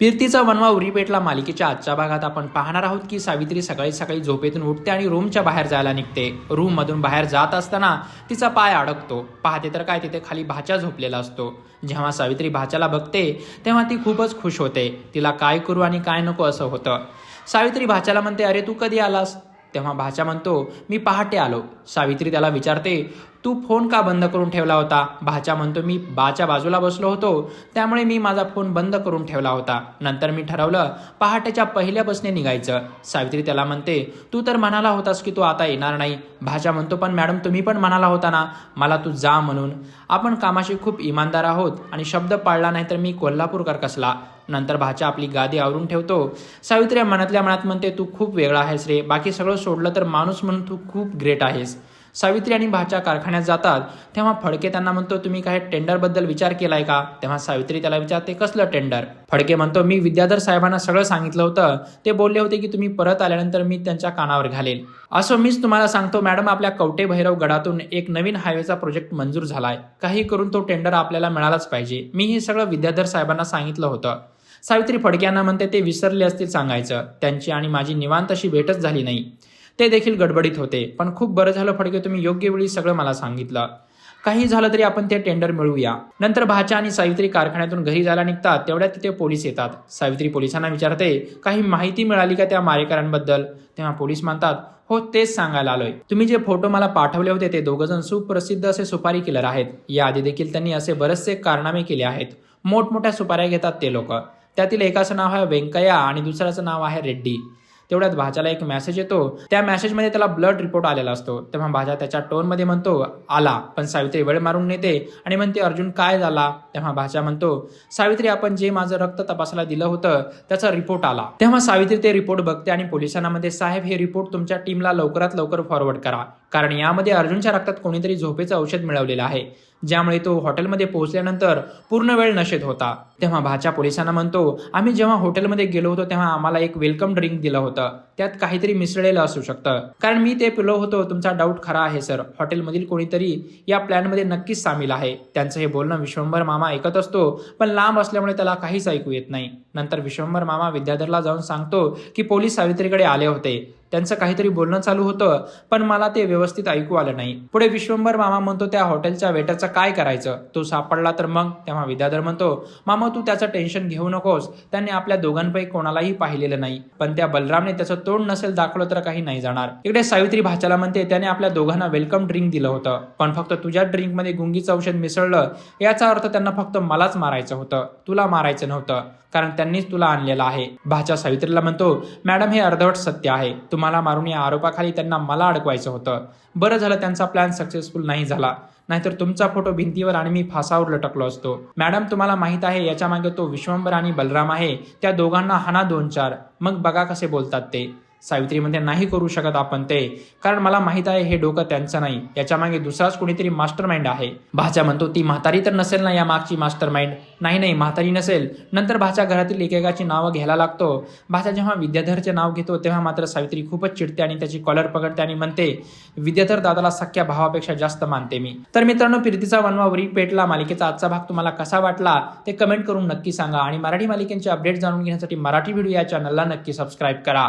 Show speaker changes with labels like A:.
A: पीर्तीचा वनवा उरी पेटला मालिकेच्या आजच्या भागात आपण पाहणार आहोत की सावित्री सकाळी सकाळी झोपेतून उठते आणि रूमच्या बाहेर जायला निघते. रूम मधून बाहेर जात असताना तिचा पाय अडकतो. पाहते तर काय तिथे खाली भाच्या झोपलेला असतो. जेव्हा सावित्री भाच्याला बघते तेव्हा ती खूपच खुश होते. तिला काय करू आणि काय नको असं होतं. सावित्री भाच्याला म्हणते अरे तू कधी आलास? तेव्हा भाच्या म्हणतो मी पहाटे आलो. सावित्री त्याला विचारते तू फोन का बंद करून ठेवला होता? भाच्या म्हणतो मी बाच्या बाजूला बसलो होतो. त्यामुळे मी माझा फोन बंद करून ठेवला होता. नंतर मी ठरवलं पहाटेच्या पहिल्या बसने निघायचं. सावित्री त्याला म्हणते तू तर म्हणाला होतास की तू आता येणार नाही. भाच्या म्हणतो पण मॅडम तुम्ही पण म्हणाला होता ना? मला तू जा म्हणून. आपण कामाशी खूप इमानदार आहोत आणि शब्द पाळला नाही तर मी कोल्हापूरकर कसला? नंतर भाच्या आपली गादी आवरून ठेवतो. सावित्री मनातल्या मनात म्हणते तू खूप वेगळा आहेस रे. बाकी सगळं सोडलं तर माणूस म्हणून तू खूप ग्रेट आहेस. सावित्री आणि भाच्या कारखान्यात जातात. तेव्हा फडके त्यांना म्हणतो तुम्ही काही टेंडरबद्दल विचार केलाय का? तेव्हा सावित्री त्याला विचारते कसलं टेंडर? फडके म्हणतो मी विद्याधर साहेबांना सगळं सांगितलं होतं. ते बोलले होते की तुम्ही परत आल्यानंतर मी त्यांच्या कानावर घालेल असं मीच तुम्हाला सांगतो मॅडम आपल्या कवटे भैरव गडातून एक नवीन हायवेचा प्रोजेक्ट मंजूर झालाय. काही करून तो टेंडर आपल्याला मिळालाच पाहिजे. मी हे सगळं विद्याधर साहेबांना सांगितलं होतं. सावित्री फडक्यांना म्हणते ते विसरले असतील सांगायचं. त्यांची आणि माझी निवांत अशी भेटच झाली नाही. ते देखील गडबडीत होते. पण खूप बरं झालं फडके तुम्ही योग्य वेळी सगळं मला सांगितलं. काही झालं तरी आपण ते टेंडर मिळवूया. नंतर भाच्या आणि सावित्री कारखान्यातून घरी जायला निघतात. तेवढ्यात तिथे पोलीस येतात. सावित्री पोलिसांना विचारते काही माहिती मिळाली का त्या मारेकरांबद्दल तेव्हा पोलीस म्हणतात हो तेच सांगायला आलोय. तुम्ही जे फोटो मला पाठवले होते ते दोघजण सुप्रसिद्ध असे सुपारी किलर आहेत. याआधी देखील त्यांनी असे बरेचसे कारनामे केले आहेत. मोठमोठ्या सुपाऱ्या घेतात ते लोक. त्यातील एकाचं नाव आहे व्यंकय्या आणि दुसऱ्याचं नाव आहे रेड्डी. तेवढ्यात भाज्याला एक मेसेज येतो. त्या मेसेजमध्ये त्याला ब्लड रिपोर्ट आलेला असतो. तेव्हा भाजा त्याच्या टोनमध्ये म्हणतो आला. पण सावित्री वेळ मारून नेते आणि म्हणते अर्जुन काय झाला? तेव्हा भाज्या म्हणतो सावित्री आपण जे माझं रक्त तपासायला दिलं होतं त्याचा रिपोर्ट आला. तेव्हा सावित्री ते रिपोर्ट बघते आणि पोलिसांना म्हणते साहेब हे रिपोर्ट तुमच्या टीमला लवकरात लवकर फॉरवर्ड करा. कारण यामध्ये अर्जुनच्या रक्तात कोणीतरी झोपेचं औषध मिळवलेलं आहे. ज्यामुळे तो हॉटेलमध्ये पोहोचल्यानंतर पूर्ण वेळ नशेत होता. तेव्हा भाच्या पोलिसांना म्हणतो आम्ही जेव्हा हॉटेलमध्ये गेलो होतो तेव्हा आम्हाला एक वेलकम ड्रिंक दिलं होतं. त्यात काहीतरी मिसळलेलं असू शकतं. कारण मी ते पिलो होतो तुमचा डाऊट खरा आहे सर. हॉटेलमधील कोणीतरी या प्लॅनमध्ये नक्कीच सामील आहे. त्यांचं हे बोलणं विश्वंभर मामा ऐकत असतो पण लांब असल्यामुळे त्याला काहीच ऐकू येत नाही. नंतर विश्वंभर मामा विद्याधरला जाऊन सांगतो की पोलीस सावित्रीकडे आले होते. त्यांचं काहीतरी बोलणं चालू होतं पण मला ते व्यवस्थित ऐकू आलं नाही. पुढे विश्वंभर मामा म्हणतो त्या हॉटेलच्या वेटरचं काय करायचं? तो सापडला तर मग? तेव्हा विद्याधर म्हणतो मामा तू त्याचं टेन्शन घेऊ नकोस. त्याने आपल्या दोघांपैकी कोणालाही पाहिलेलं नाही. पण त्या बलरामने त्याचं तोंड नसेल दाखवलं तर काही नाही जाणार. इकडे सावित्री भाच्याला म्हणते त्याने आपल्या दोघांना वेलकम ड्रिंक दिलं होतं. पण फक्त तुझ्या ड्रिंकमध्ये गुंगीचं औषध मिसळलं. याचा अर्थ त्यांना फक्त मलाच मारायचं होतं. तुला मारायचं नव्हतं. कारण त्यांनीच तुला आणलेलं आहे. भाच्या सावित्रीला म्हणतो मॅडम हे अर्धवट सत्य आहे. तुम्हाला मारून या आरोपाखाली त्यांना मला अडकवायचं होतं. बरं झालं त्यांचा प्लॅन सक्सेसफुल नाही झाला. नाहीतर तुमचा फोटो भिंतीवर आणि मी फासावर लटकलो असतो. मॅडम तुम्हाला माहीत आहे याच्या मागे तो विश्वंभर आणि बलराम आहे. त्या दोघांना हाना दोन चार. मग बघा कसे बोलतात ते. सावित्री म्हणते नाही करू शकत आपण ते. कारण मला माहीत आहे हे डोकं त्यांचं नाही. याच्या मागे दुसराच कोणीतरी मास्टर माइंड आहे. भाच्या म्हणतो ती म्हातारी तर नसेल ना या मागची मास्टर माइंड नाही नाही म्हातारी नसेल. नंतर भाच्या घरातील एकेकाची नावं घ्यायला लागतो. भाच्या जेव्हा विद्याधरचे नाव घेतो तेव्हा मात्र सावित्री खूपच चिडते आणि त्याची कॉलर पकडते आणि म्हणते विद्याधर दादाला सख्या भावापेक्षा जास्त मानते मी. तर मित्रांनो फिरतीचा वनवा वरी पेटला मालिकेचा आजचा भाग तुम्हाला कसा वाटला ते कमेंट करून नक्की सांगा आणि मराठी मालिकेंचे अपडेट जाणून घेण्यासाठी मराठी व्हिडिओ या चॅनलला नक्की सबस्क्राईब करा.